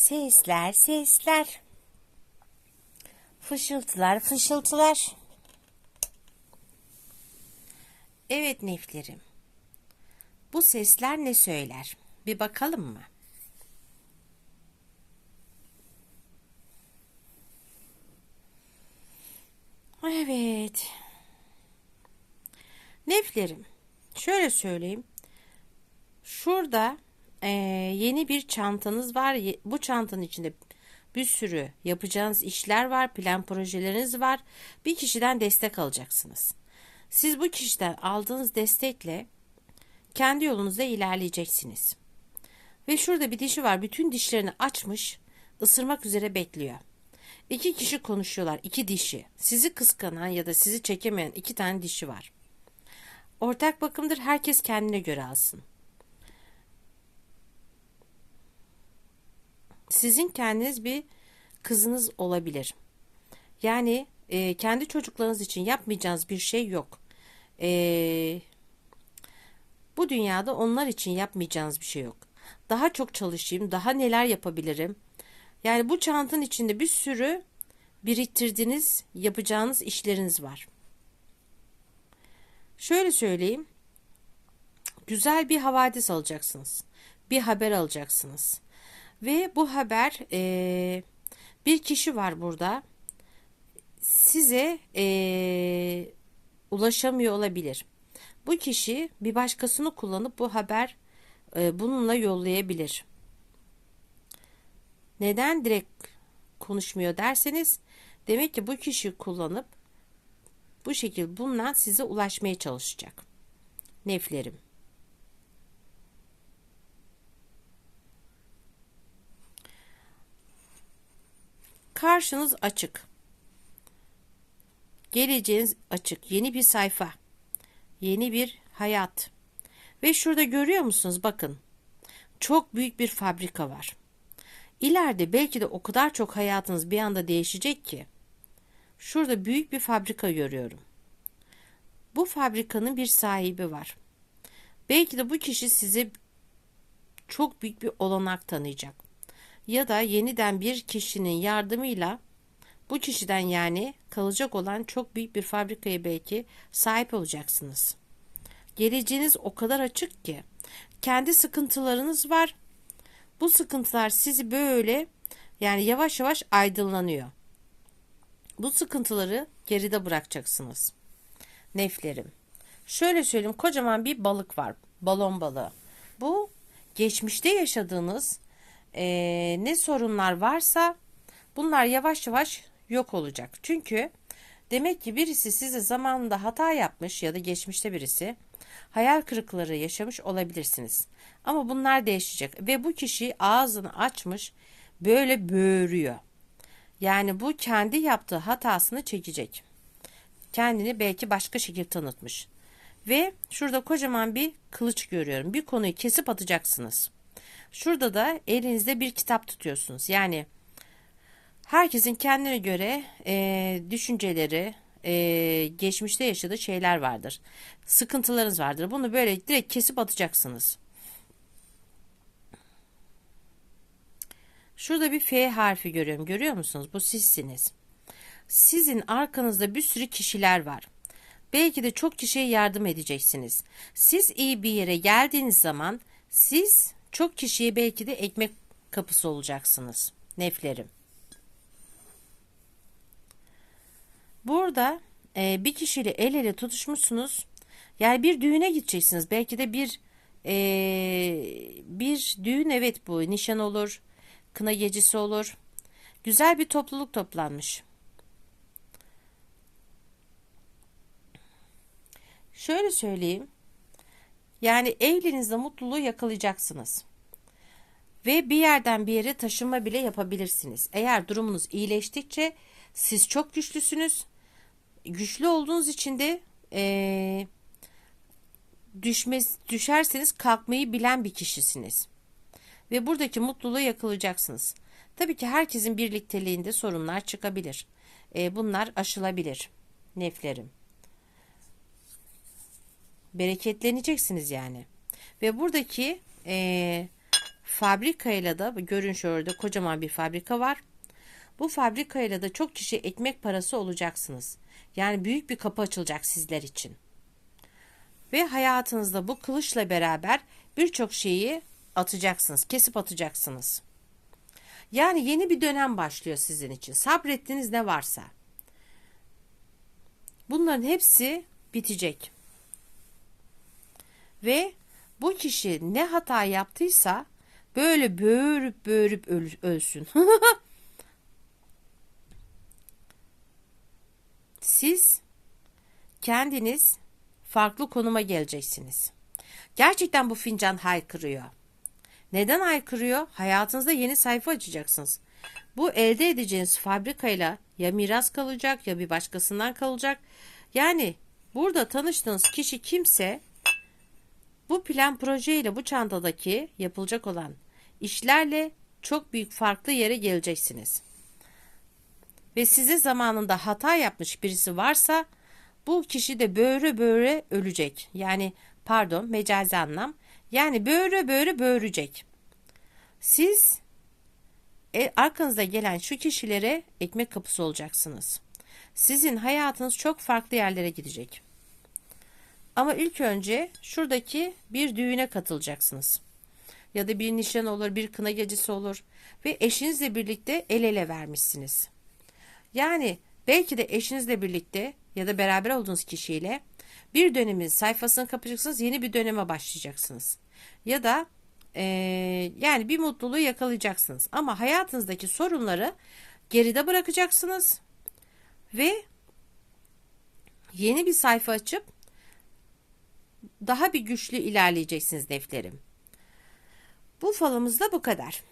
Sesler, sesler. Fışıltılar, fışıltılar. Evet neflerim. Bu sesler ne söyler? Bir bakalım mı? Evet. Neflerim. Şöyle söyleyeyim. Şurada eee, yeni bir çantanız var. Bu çantanın içinde bir sürü yapacağınız işler var, plan projeleriniz var. Bir kişiden destek alacaksınız. Siz bu kişiden aldığınız destekle kendi yolunuzda ilerleyeceksiniz. Ve şurada bir dişi var. Bütün dişlerini açmış, ısırmak üzere bekliyor. İki kişi konuşuyorlar. iki dişi. Sizi kıskanan ya da sizi çekemeyen iki tane dişi var. Ortak bakımdır. Herkes kendine göre alsın. Sizin kendiniz bir kızınız olabilir. Yani e, kendi çocuklarınız için yapmayacağınız bir şey yok. E, bu dünyada onlar için yapmayacağınız bir şey yok. Daha çok çalışayım, daha neler yapabilirim. Yani bu çantanın içinde bir sürü biriktirdiğiniz, yapacağınız işleriniz var. Şöyle söyleyeyim. Güzel bir havadis alacaksınız. Bir haber alacaksınız. Ve bu haber eee, bir kişi var burada. Size eee, ulaşamıyor olabilir. Bu kişi bir başkasını kullanıp bu haber eee, bununla yollayabilir. Neden direkt konuşmuyor derseniz demek ki bu kişi kullanıp bu şekilde bundan size ulaşmaya çalışacak. Neflerim. Karşınız açık. Geleceğiniz açık. Yeni bir sayfa. Yeni bir hayat. Ve şurada görüyor musunuz? Bakın. Çok büyük bir fabrika var. İleride belki de o kadar çok hayatınız bir anda değişecek ki. Şurada büyük bir fabrika görüyorum. Bu fabrikanın bir sahibi var. Belki de bu kişi size çok büyük bir olanak tanıyacak. Ya da yeniden bir kişinin yardımıyla bu kişiden yani kalacak olan çok büyük bir fabrikaya belki sahip olacaksınız. Geleceğiniz o kadar açık ki kendi sıkıntılarınız var. Bu sıkıntılar sizi böyle yani yavaş yavaş aydınlanıyor. Bu sıkıntıları geride bırakacaksınız. Neflerim. Şöyle söyleyeyim kocaman bir balık var. Balon balığı. Bu geçmişte yaşadığınız eee, ne sorunlar varsa bunlar yavaş yavaş yok olacak. Çünkü demek ki birisi size zamanında hata yapmış ya da geçmişte birisi hayal kırıkları yaşamış olabilirsiniz. Ama bunlar değişecek ve bu kişi ağzını açmış böyle böğürüyor. Yani bu kendi yaptığı hatasını çekecek. Kendini belki başka şekilde tanıtmış. Ve şurada kocaman bir kılıç görüyorum. Bir konuyu kesip atacaksınız. Şurada da elinizde bir kitap tutuyorsunuz. Yani herkesin kendine göre e, düşünceleri, e, geçmişte yaşadığı şeyler vardır. Sıkıntılarınız vardır. Bunu böyle direkt kesip atacaksınız. Şurada bir F harfi görüyorum. Görüyor musunuz? Bu sizsiniz. Sizin arkanızda bir sürü kişiler var. Belki de çok kişiye yardım edeceksiniz. Siz iyi bir yere geldiğiniz zaman siz çok kişiye belki de ekmek kapısı olacaksınız. Neflerim. Burada e, bir kişiyle el ele tutuşmuşsunuz. Yani bir düğüne gideceksiniz. Belki de bir e, bir düğün evet bu nişan olur, kına gecesi olur. Güzel bir topluluk toplanmış. Şöyle söyleyeyim. Yani evlerinizde mutluluğu yakalayacaksınız. Ve bir yerden bir yere taşınma bile yapabilirsiniz. Eğer durumunuz iyileştikçe siz çok güçlüsünüz. Güçlü olduğunuz için de eee düşmez, düşerseniz kalkmayı bilen bir kişisiniz. Ve buradaki mutluluğu yakalayacaksınız. Tabii ki herkesin birlikteliğinde sorunlar çıkabilir. E, bunlar aşılabilir. Neflerim. Bereketleneceksiniz yani. Ve buradaki e, fabrikayla da görün şurada kocaman bir fabrika var. Bu fabrikayla da çok kişi ekmek parası olacaksınız. Yani büyük bir kapı açılacak sizler için. Ve hayatınızda bu kılıçla beraber birçok şeyi atacaksınız, kesip atacaksınız. Yani yeni bir dönem başlıyor sizin için. Sabrettiğiniz ne varsa. Bunların hepsi bitecek. Ve bu kişi ne hata yaptıysa böyle böğürüp böğürüp öl ölsün. Siz kendiniz farklı konuma geleceksiniz. Gerçekten bu fincan haykırıyor. Neden haykırıyor? Hayatınızda yeni sayfa açacaksınız. Bu elde edeceğiniz fabrikayla ya miras kalacak ya bir başkasından kalacak. Yani burada tanıştığınız kişi kimse bu plan projeyle bu çantadaki yapılacak olan işlerle çok büyük farklı yere geleceksiniz. Ve size zamanında hata yapmış birisi varsa bu kişi de böyle böyle ölecek. Yani pardon mecazi anlam. Yani böyle böyle böğürecek. Siz e, arkanızda gelen şu kişilere ekmek kapısı olacaksınız. Sizin hayatınız çok farklı yerlere gidecek. Ama ilk önce şuradaki bir düğüne katılacaksınız. Ya da bir nişan olur, bir kına gecesi olur ve eşinizle birlikte el ele vermişsiniz. Yani belki de eşinizle birlikte ya da beraber olduğunuz kişiyle bir dönemin sayfasını kapayacaksınız, yeni bir döneme başlayacaksınız. Ya da e, yani bir mutluluğu yakalayacaksınız. Ama hayatınızdaki sorunları geride bırakacaksınız ve yeni bir sayfa açıp daha bir güçlü ilerleyeceksiniz defterim. Bu falımız da bu kadar.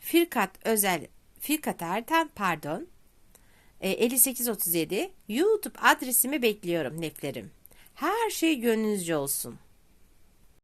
Firkat özel Firkat Erten pardon e, 5837 YouTube adresimi bekliyorum neflerim. Her şey gönlünüzce olsun.